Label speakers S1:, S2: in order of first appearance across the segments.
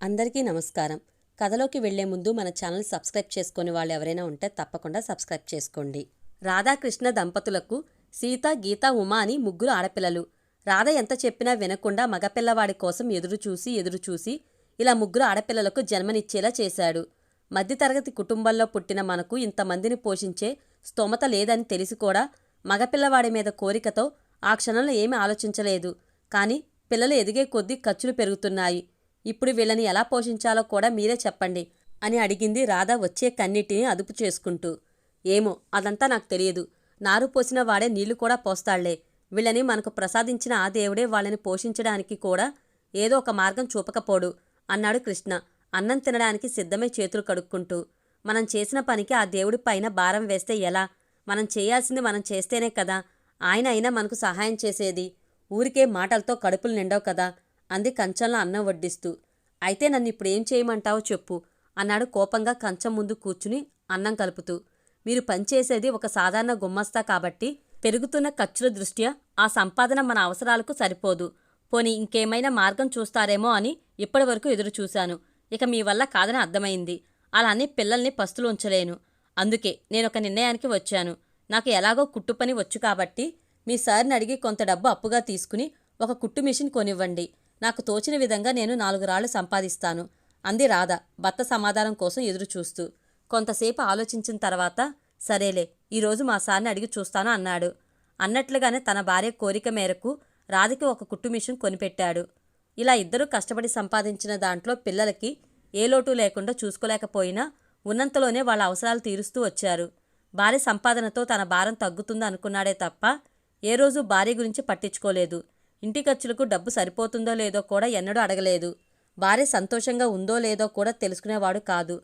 S1: అందరికీ నమస్కారం. కథలోకి వెళ్ళే ముందు మన ఛానల్ సబ్స్క్రైబ్ చేసుకునే వాళ్ళు ఎవరైనా ఉంటే తప్పకుండా సబ్స్క్రైబ్ చేసుకోండి. రాధాకృష్ణ దంపతులకు సీత గీత ఉమా అని ముగ్గురు ఆడపిల్లలు. రాధ ఎంత చెప్పినా వినకుండా మగపిల్లవాడి కోసం ఎదురుచూసి ఎదురుచూసి ఇలా ముగ్గురు ఆడపిల్లలకు జన్మనిచ్చేలా చేశాడు. మధ్యతరగతి కుటుంబంలో పుట్టిన మనకు ఇంతమందిని పోషించే స్తోమత లేదని తెలిసి కూడా మగపిల్లవాడి మీద కోరికతో ఆ క్షణంలో ఏమీ ఆలోచించలేదు. కానీ పిల్లలు ఎదిగే కొద్దీ ఖర్చులు పెరుగుతున్నాయి. ఇప్పుడు వీళ్ళని ఎలా పోషించాలో కూడా మీరే చెప్పండి అని అడిగింది రాధ వచ్చే కన్నిటిని అదుపు చేసుకుంటూ. ఏమో అదంతా నాకు తెలియదు. నారు పోసిన వాడే నీళ్ళు కూడా పోస్తాళ్ళే. వీళ్ళని మనకు ప్రసాదించిన ఆ దేవుడే వాళ్ళని పోషించడానికి కూడా ఏదో ఒక మార్గం చూపకపోడు అన్నాడు కృష్ణ. అన్నం తినడానికి సిద్ధమై చేతులు కడుక్కుంటూ. మనం చేసిన పనికి ఆ దేవుడి పైన భారం వేస్తే ఎలా? మనం చేయాల్సింది మనం చేస్తేనే కదా. ఆయన అయినా మనకు సహాయం చేసేది. ఊరికే మాటలతో కడుపులు నిండవు కదా. అంది కంచంలో అన్నం వడ్డిస్తూ. అయితే నన్ను ఇప్పుడు ఏం చేయమంటావో చెప్పు అన్నాడు కోపంగా కంచం ముందు కూర్చుని అన్నం కలుపుతూ. మీరు పనిచేసేది ఒక సాధారణ గుమ్మస్తా కాబట్టి పెరుగుతున్న ఖర్చుల దృష్ట్యా ఆ సంపాదన మన అవసరాలకు సరిపోదు. పోనీ ఇంకేమైనా మార్గం చూస్తారేమో అని ఇప్పటివరకు ఎదురుచూశాను. ఇక మీ వల్ల కాదని అర్థమైంది. అలా అని పిల్లల్ని పస్తులు ఉంచలేను. అందుకే నేను ఒక నిర్ణయానికి వచ్చాను. నాకు ఎలాగో కుట్టు పని వచ్చు కాబట్టి మీ సార్ని అడిగి కొంత డబ్బు అప్పుగా తీసుకుని ఒక కుట్టు మిషన్ కొనివ్వండి. నాకు తోచిన విధంగా నేను నాలుగు రాళ్ళు సంపాదిస్తాను అంది రాధ భర్త సమాధానం కోసం ఎదురు చూస్తూ కొంతసేపు ఆలోచించిన తర్వాత సరేలే ఈరోజు మా సార్ని అడిగి చూస్తాను అన్నాడు. అన్నట్లుగానే తన భార్య కోరిక మేరకు రాధకి ఒక కుట్టు మిషన్ కొనిపెట్టాడు. ఇలా ఇద్దరూ కష్టపడి సంపాదించిన దాంట్లో పిల్లలకి ఏ లోటు లేకుండా చూసుకోలేకపోయినా ఉన్నంతలోనే వాళ్ళ అవసరాలు తీరుస్తూ వచ్చారు. భార్య సంపాదనతో తన భారం తగ్గుతుంది అనుకున్నాడే తప్ప ఏ రోజు భార్య గురించి పట్టించుకోలేదు. ఇంటి ఖర్చులకు డబ్బు సరిపోతుందో లేదో కూడా ఎన్నడూ అడగలేదు. భార్య సంతోషంగా ఉందో లేదో కూడా తెలుసుకునేవాడు కాదు.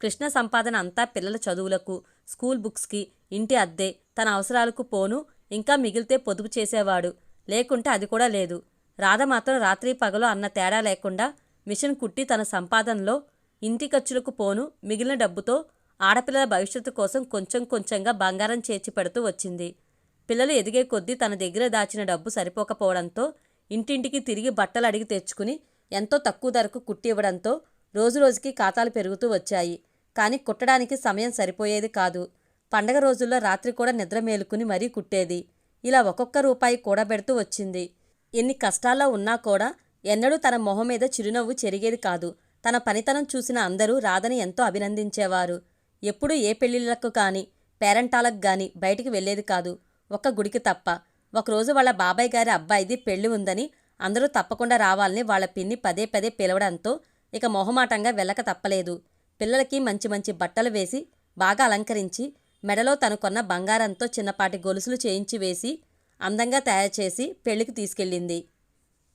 S1: కృష్ణ సంపాదన అంతా పిల్లల చదువులకు స్కూల్ బుక్స్కి ఇంటి అద్దె తన అవసరాలకు పోను ఇంకా మిగిలితే పొదుపు చేసేవాడు. లేకుంటే అది కూడా లేదు. రాధ మాత్రం రాత్రి పగలు అన్న తేడా లేకుండా మిషన్ కుట్టి తన సంపాదనలో ఇంటి ఖర్చులకు పోను మిగిలిన డబ్బుతో ఆడపిల్లల భవిష్యత్తు కోసం కొంచెం కొంచెంగా బంగారం చేర్చి పెడుతూ వచ్చింది. పిల్లలు ఎదిగే కొద్దీ తన దగ్గర దాచిన డబ్బు సరిపోకపోవడంతో ఇంటింటికి తిరిగి బట్టలు అడిగి తెచ్చుకుని ఎంతో తక్కువ ధరకు కుట్టి ఇవ్వడంతో రోజురోజుకి ఖాతాలు పెరుగుతూ వచ్చాయి. కానీ కుట్టడానికి సమయం సరిపోయేది కాదు. పండగ రోజుల్లో రాత్రి కూడా నిద్ర మేలుకుని మరీ కుట్టేది. ఇలా ఒక్కొక్క రూపాయి కూడబెడుతూ వచ్చింది. ఎన్ని కష్టాల్లో ఉన్నా కూడా ఎన్నడూ తన మొహం మీద చిరునవ్వు చెరిగేది కాదు. తన పనితనం చూసిన అందరూ రాధని ఎంతో అభినందించేవారు. ఎప్పుడూ ఏ పెళ్ళిళ్ళకు కానీ పేరంటాలకు కానీ బయటికి వెళ్ళేది కాదు. ఒక్క గుడికి తప్ప. ఒకరోజు వాళ్ళ బాబాయ్ గారి అబ్బాయిది పెళ్ళి ఉందని అందరూ తప్పకుండా రావాలని వాళ్ళ పిన్ని పదే పదే పిలవడంతో ఇక మొహమాటంగా వెళ్ళక తప్పలేదు. పిల్లలకి మంచి మంచి బట్టలు వేసి బాగా అలంకరించి మెడలో తను కొన్న బంగారంతో చిన్నపాటి గొలుసులు చేయించి వేసి అందంగా తయారు చేసి పెళ్ళికి తీసుకెళ్ళింది.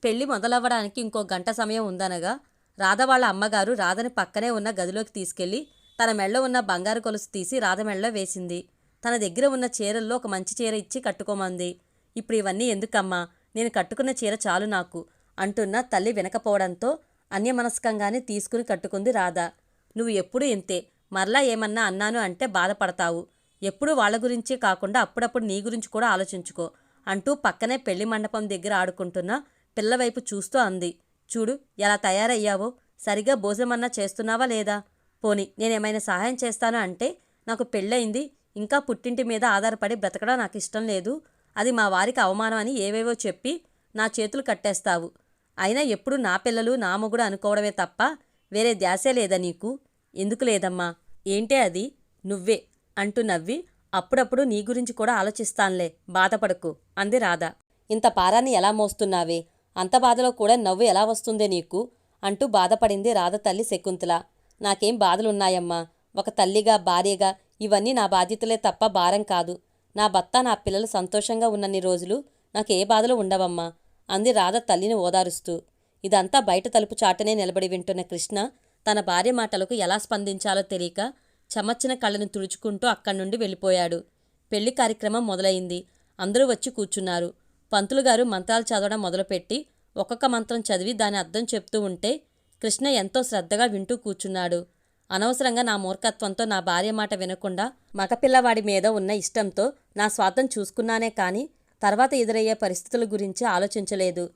S1: పెళ్ళి మొదలవ్వడానికి ఇంకో గంట సమయం ఉందనగా రాధ వాళ్ళ అమ్మగారు రాధని పక్కనే ఉన్న గదిలోకి తీసుకెళ్ళి తన మెళ్ళో ఉన్న బంగారు గొలుసు తీసి రాధ మెళ్ళలో వేసింది. తన దగ్గర ఉన్న చీరల్లో ఒక మంచి చీర ఇచ్చి కట్టుకోమంది. ఇప్పుడు ఇవన్నీ ఎందుకమ్మా? నేను కట్టుకున్న చీర చాలు నాకు అంటున్న తల్లి వినకపోవడంతో అన్యమనస్కంగానే తీసుకుని కట్టుకుంది రాధా. నువ్వు ఎప్పుడూ ఇంతే. మరలా ఏమన్నా అన్నాను అంటే బాధపడతావు. ఎప్పుడు వాళ్ళ గురించే కాకుండా అప్పుడప్పుడు నీ గురించి కూడా ఆలోచించుకో అంటూ పక్కనే పెళ్ళి మండపం దగ్గర ఆడుకుంటున్న పిల్లవైపు చూస్తూ అంది. చూడు ఎలా తయారయ్యావో? సరిగా భోజనమన్నా చేస్తున్నావా లేదా? పోని నేనేమైనా సహాయం చేస్తాను అంటే నాకు పెళ్ళయింది. ఇంకా పుట్టింటి మీద ఆధారపడి బ్రతకడం నాకు ఇష్టం లేదు. అది మా వారికి అవమానం అని ఏవేవో చెప్పి నా చేతులు కట్టేస్తావు. అయినా ఎప్పుడు నా పిల్లలు నా మొగుడు అనుకోవడమే తప్ప వేరే ధ్యాసే లేదా నీకు? ఎందుకు లేదమ్మా? ఏంటే అది? నువ్వే అంటూ నవ్వి అప్పుడప్పుడు నీ గురించి కూడా ఆలోచిస్తాన్లే బాధపడకు అంది రాధ. ఇంత పారాన్ని ఎలా మోస్తున్నావే? అంత బాధలో కూడా నవ్వు ఎలా వస్తుందే నీకు? అంటూ బాధపడింది రాధ తల్లి శకుంతల. నాకేం బాధలున్నాయమ్మా? ఒక తల్లిగా భార్యగా ఇవన్నీ నా బాధ్యతలే తప్ప భారం కాదు. నా భర్త నా పిల్లలు సంతోషంగా ఉన్నన్ని రోజులు నాకు ఏ బాధలు ఉండవమ్మా అంది రాధ తల్లిని ఓదారుస్తూ. ఇదంతా బయట తలుపు చాటనే నిలబడి వింటున్న కృష్ణ తన భార్య మాటలకు ఎలా స్పందించాలో తెలియక చెమచ్చిన కళ్ళను తుడుచుకుంటూ అక్కడి నుండి వెళ్ళిపోయాడు. పెళ్ళి కార్యక్రమం మొదలైంది. అందరూ వచ్చి కూర్చున్నారు. పంతులు గారు మంత్రాలు చదవడం మొదలుపెట్టి ఒక్కొక్క మంత్రం చదివి దాని అర్థం చెప్తూ ఉంటే కృష్ణ ఎంతో శ్రద్ధగా వింటూ కూర్చున్నాడు. అనవసరంగా నా మూర్ఖత్వంతో నా భార్య మాట వినకుండా మగపిల్లవాడి మీద ఉన్న ఇష్టంతో నా స్వార్థం చూసుకున్నానే కాని తర్వాత ఎదురయ్యే పరిస్థితుల గురించి ఆలోచించలేదు.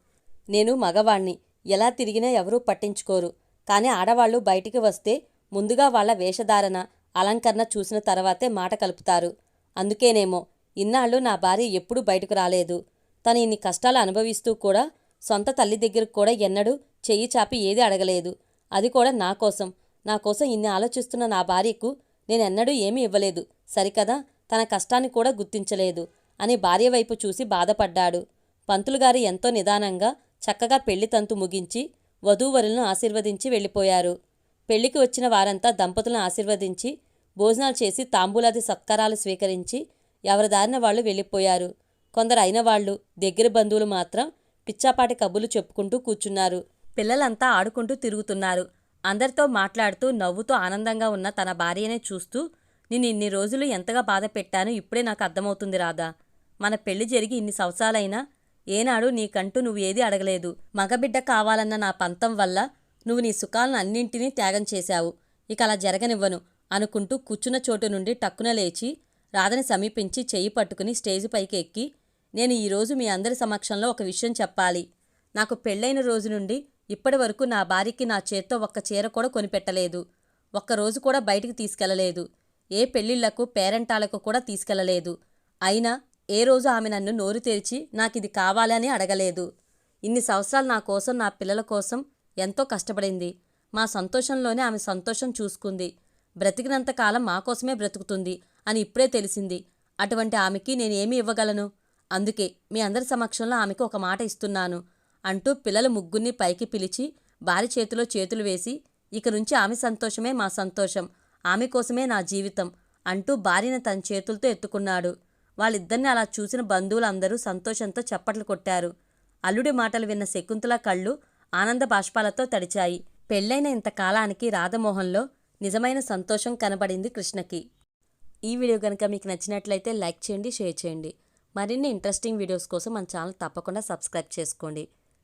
S1: నేను మగవాణ్ణి. ఎలా తిరిగినా ఎవరూ పట్టించుకోరు. కానీ ఆడవాళ్ళు బయటికి వస్తే ముందుగా వాళ్ళ వేషధారణ అలంకరణ చూసిన తర్వాతే మాట కలుపుతారు. అందుకేనేమో ఇన్నాళ్ళు నా భార్య ఎప్పుడూ బయటకు రాలేదు. తను ఇన్ని కష్టాలు అనుభవిస్తూ కూడా సొంత తల్లి దగ్గరకు కూడా ఎన్నడూ చెయ్యి చాపి ఏది అడగలేదు. అది కూడా నా కోసం. నా కోసం ఇన్ని ఆలోచిస్తున్న నా భార్యకు నేనెన్నడూ ఏమీ ఇవ్వలేదు. సరికదా? తన కష్టాన్ని కూడా గుర్తించలేదు అని భార్య వైపు చూసి బాధపడ్డాడు. పంతులుగారి ఎంతో నిదానంగా చక్కగా పెళ్ళి తంతు ముగించి వధూవరులను ఆశీర్వదించి వెళ్ళిపోయారు. పెళ్ళికి వచ్చిన వారంతా దంపతులను ఆశీర్వదించి భోజనాలు చేసి తాంబూలాది సత్కారాలు స్వీకరించి ఎవరి దారిన వాళ్ళు వెళ్ళిపోయారు. కొందరు అయిన వాళ్ళు దగ్గర బంధువులు మాత్రం పిచ్చాపాటి కబుర్లు చెప్పుకుంటూ కూర్చున్నారు. పిల్లలంతా ఆడుకుంటూ తిరుగుతున్నారు. అందరితో మాట్లాడుతూ నవ్వుతూ ఆనందంగా ఉన్న తన భార్యనే చూస్తూ నేను ఇన్ని రోజులు ఎంతగా బాధ పెట్టానో ఇప్పుడే నాకు అర్థమవుతుంది రాదా మన పెళ్ళి జరిగి ఇన్ని సంవత్సరాలైనా ఏనాడు నీకంటూ నువ్వు ఏది అడగలేదు. మగబిడ్డ కావాలన్న నా పంతం వల్ల నువ్వు నీ సుఖాలను అన్నింటినీ త్యాగం చేశావు. ఇక అలా జరగనివ్వను అనుకుంటూ కూర్చున్న చోటు నుండి టక్కున లేచి రాధని సమీపించి చెయ్యి పట్టుకుని స్టేజ్ పైకి ఎక్కి నేను ఈరోజు మీ అందరి సమక్షంలో ఒక విషయం చెప్పాలి. నాకు పెళ్ళైన రోజు నుండి ఇప్పటి వరకు నా భార్యకి నా చేత్తో ఒక్క చీర కూడా కొనిపెట్టలేదు. ఒక్కరోజు కూడా బయటికి తీసుకెళ్ళలేదు. ఏ పెళ్ళిళ్ళకు పేరెంటాలకు కూడా తీసుకెళ్ళలేదు. అయినా ఏ రోజు ఆమె నన్ను నోరు తెరిచి నాకిది కావాలని అడగలేదు. ఇన్ని సంవత్సరాలు నా కోసం నా పిల్లల కోసం ఎంతో కష్టపడింది. మా సంతోషంలోనే ఆమె సంతోషం చూసుకుంది. బ్రతికినంతకాలం మా కోసమే బ్రతుకుతుంది అని ఇప్పుడే తెలిసింది. అటువంటి ఆమెకి నేనేమి ఇవ్వగలను? అందుకే మీ అందరి సమక్షంలో ఆమెకు ఒక మాట ఇస్తున్నాను. అంటూ పిల్లల ముగ్గురిని పైకి పిలిచి భార్య చేతిలో చేతులు వేసి ఇక నుంచి ఆమె సంతోషమే మా సంతోషం. ఆమె కోసమే నా జీవితం అంటూ భార్యను తన చేతులతో ఎత్తుకున్నాడు. వాళ్ళిద్దరిని అలా చూసిన బంధువులందరూ సంతోషంతో చప్పట్లు కొట్టారు. అల్లుడి మాటలు విన్న శకుంతల కళ్ళు ఆనంద బాష్పాలతో తడిచాయి. పెళ్ళైన ఇంతకాలానికి రాధమోహన్లో నిజమైన సంతోషం కనబడింది కృష్ణకి. ఈ వీడియో కనుక మీకు నచ్చినట్లయితే లైక్ చేయండి షేర్ చేయండి. మరిన్ని ఇంట్రెస్టింగ్ వీడియోస్ కోసం మన ఛానల్ తప్పకుండా సబ్స్క్రైబ్ చేసుకోండి.